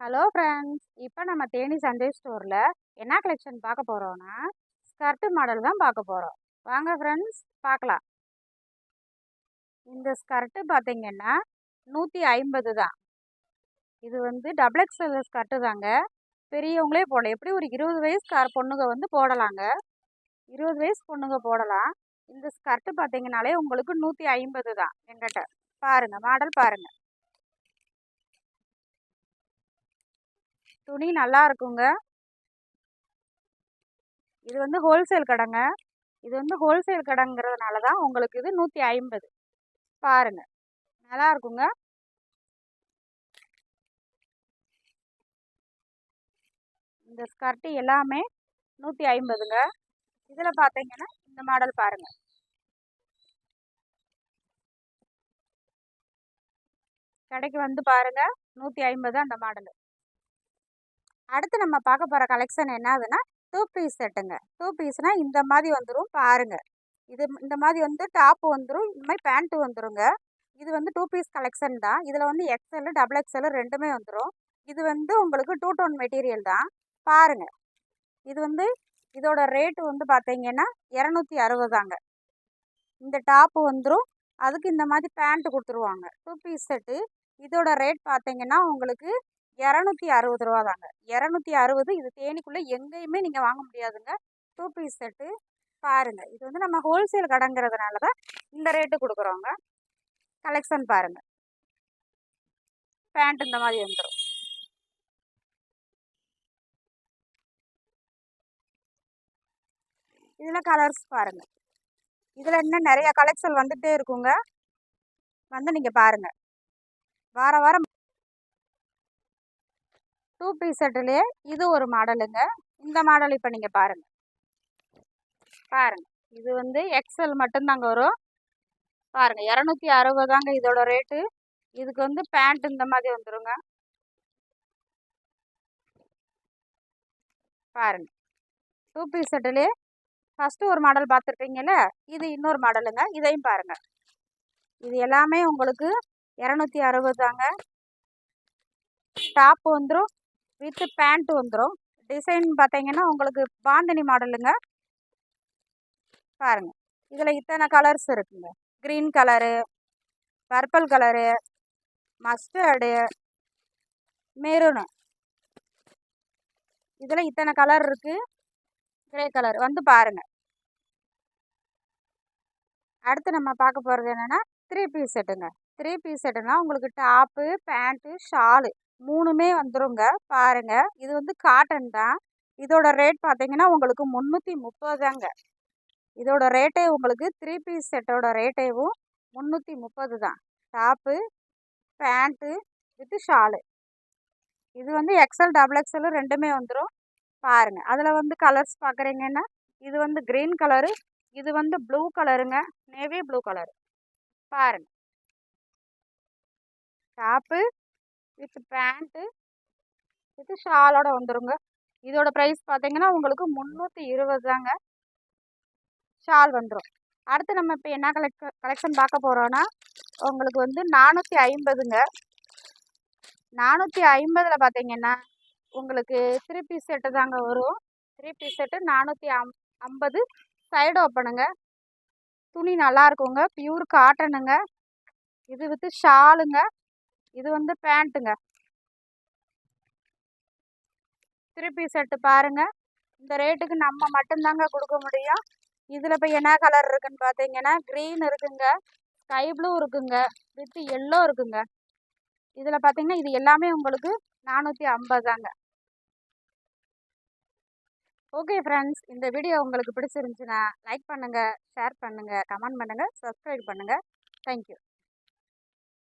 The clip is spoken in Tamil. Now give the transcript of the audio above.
ஹலோ ஃப்ரெண்ட்ஸ் இப்போ நம்ம தேனி சண்டே ஸ்டோரில் என்ன கலெக்ஷன் பார்க்க போகிறோன்னா ஸ்கர்ட்டு மாடல் தான் பார்க்க போகிறோம் வாங்க ஃப்ரெண்ட்ஸ் பார்க்கலாம். இந்த ஸ்கர்ட்டு பார்த்தீங்கன்னா நூற்றி ஐம்பது தான். இது வந்து டபுள் எக்ஸ்எல் ஸ்கர்ட்டு தாங்க. பெரியவங்களே போடலாம். எப்படி ஒரு இருபது வயசு கார் பொண்ணுங்க வந்து போடலாங்க? இருபது வயசு பொண்ணுங்க போடலாம். இந்த ஸ்கர்ட்டு பார்த்தீங்கனாலே உங்களுக்கு நூற்றி ஐம்பது தான். எங்கிட்ட. பாருங்கள் மாடல் பாருங்கள் துணி நல்லா இருக்குங்க. இது வந்து ஹோல்சேல் கடைங்க. இது வந்து ஹோல்சேல் கடைங்கிறதுனால தான் உங்களுக்கு இது நூற்றி ஐம்பது. பாருங்க. நல்லா இருக்குங்க. இந்த ஸ்கர்ட்டு எல்லாமே நூற்றி ஐம்பதுங்க. இதில் பார்த்தீங்கன்னா இந்த மாடல் பாருங்கள் கடைக்கு வந்து பாருங்கள் நூற்றி ஐம்பது அந்த மாடலு அடுத்து நம்ம பார்க்க போகிற கலெக்ஷன் என்னதுன்னா டூ பீஸ் செட்டுங்க டூ பீஸ்னால் இந்த மாதிரி வந்துடும் பாருங்கள் இது இந்த மாதிரி வந்து டாப்பு வந்துடும் இந்த மாதிரி பேண்ட்டு வந்துடுங்க இது வந்து டூ பீஸ் கலெக்ஷன் தான். இதில் வந்து எக்ஸல் டபுள் எக்ஸல் ரெண்டுமே வந்துடும் இது வந்து உங்களுக்கு டூ டோன் மெட்டீரியல் தான். பாருங்கள் இது வந்து இதோட ரேட்டு வந்து பார்த்தீங்கன்னா இரநூத்தி அறுபதாங்க இந்த டாப்பு வந்துடும் அதுக்கு இந்த மாதிரி பேண்ட்டு கொடுத்துருவாங்க. டூ பீஸ் செட்டு இதோட ரேட் பார்த்தீங்கன்னா உங்களுக்கு இரநூத்தி அறுபது ரூபா தாங்க. இரநூத்தி அறுபது இது தேனிக்குள்ளே எங்கேயுமே நீங்கள் வாங்க முடியாதுங்க. Two piece set. பாருங்கள் இது வந்து நம்ம ஹோல்சேல் கடைங்கிறதுனால தான் இந்த ரேட்டு கொடுக்குறோங்க. கலெக்ஷன் பாருங்கள் பேண்ட் இந்த மாதிரி வந்துடும் இதில் கலர்ஸ் பாருங்கள் இதில் இன்னும் நிறையா கலெக்ஷன் வந்துகிட்டே இருக்குங்க. வந்து நீங்கள் பாருங்கள் வார வாரம் டூ பீஸ் செட்டுலேயே இது ஒரு மாடலுங்க. இந்த மாடல் இப்போ நீங்கள் பாருங்கள் பாருங்கள் இது வந்து எக்ஸல் மட்டும்தாங்க வரும். பாருங்கள் இரநூத்தி அறுபதாங்க இதோட ரேட்டு இதுக்கு வந்து பேண்ட் இந்த மாதிரி வந்துடுங்க பாருங்கள் டூ பீஸ் செட்டுலேயே ஃபஸ்ட்டு ஒரு மாடல் பார்த்துருப்பீங்கல்ல இது இன்னொரு மாடலுங்க. இதையும் பாருங்கள் இது எல்லாமே உங்களுக்கு இரநூத்தி அறுபது தாங்க. டாப் வந்துடும் வித்து பேண்ட் வந்துடும் டிசைன் பார்த்தீங்கன்னா உங்களுக்கு பாந்தினி மாடலுங்க. பாருங்கள் இதில் இத்தனை கலர்ஸ் இருக்குங்க. Green colour purple colour mustard maroon இதில் இத்தனை கலர் இருக்குது கிரே கலர் வந்து பாருங்கள் அடுத்து நம்ம பார்க்க போகிறது என்னென்னா த்ரீ பீஸ் செட்டுங்க த்ரீ பீஸ் செட்டுனா உங்களுக்கு டாப்பு பேண்ட்டு ஷாலு மூணுமே வந்துருங்க. பாருங்க. இது வந்து காட்டன் தான். இதோட ரேட் பார்த்தீங்கன்னா உங்களுக்கு முந்நூற்றி முப்பதுதாங்க இதோட ரேட்டே உங்களுக்கு த்ரீ பீஸ் செட்டோட ரேட்டேவும் முந்நூற்றி முப்பது தான். டாப்பு பேண்ட்டு வித்து ஷாலு இது வந்து எக்ஸல் டபுள் எக்ஸலும் ரெண்டுமே வந்துடும் பாருங்கள் அதில் வந்து கலர்ஸ் பார்க்குறீங்கன்னா இது வந்து க்ரீன் கலரு இது வந்து ப்ளூ கலருங்க நேவி ப்ளூ கலரு பாருங்கள் டாப்பு வித் பேண்ட்டு வித் ஷாலோட வந்துருங்க. இதோட ப்ரைஸ் பார்த்தீங்கன்னா உங்களுக்கு முந்நூற்றி இருபது தாங்க. ஷால் வந்துடும் அடுத்து நம்ம இப்போ என்ன கலெக்ஷன் கலெக்ஷன் பார்க்க போகிறோன்னா உங்களுக்கு வந்து நானூற்றி ஐம்பதுங்க. நானூற்றி ஐம்பதில் பார்த்தீங்கன்னா உங்களுக்கு த்ரீ பீஸ் செட்டு தாங்க வரும். த்ரீ பீஸ் செட்டு நானூற்றி அம் ஐம்பது சைடு ஓப்பனுங்க துணி நல்லா இருக்குங்க. பியூர் காட்டனுங்க இது வித்து ஷாலுங்க. இது வந்து பேண்ட்டுங்க. திருப்பி செட்டு பாருங்க. இந்த ரேட்டுக்கு நம்ம மட்டும்தாங்க கொடுக்க முடியும். இதில் இப்போ என்ன கலர் இருக்குன்னு பார்த்தீங்கன்னா க்ரீன் இருக்குங்க ஸ்கை ப்ளூ இருக்குங்க வித் எல்லோ இருக்குங்க. இதில் பார்த்தீங்கன்னா இது எல்லாமே உங்களுக்கு நானூற்றி ஐம்பதாங்க ஓகே ஃப்ரெண்ட்ஸ் இந்த வீடியோ உங்களுக்கு பிடிச்சிருந்துச்சுன்னா லைக் பண்ணுங்கள் ஷேர் பண்ணுங்கள் கமெண்ட் பண்ணுங்கள் சப்ஸ்கிரைப் பண்ணுங்கள் தேங்க்யூ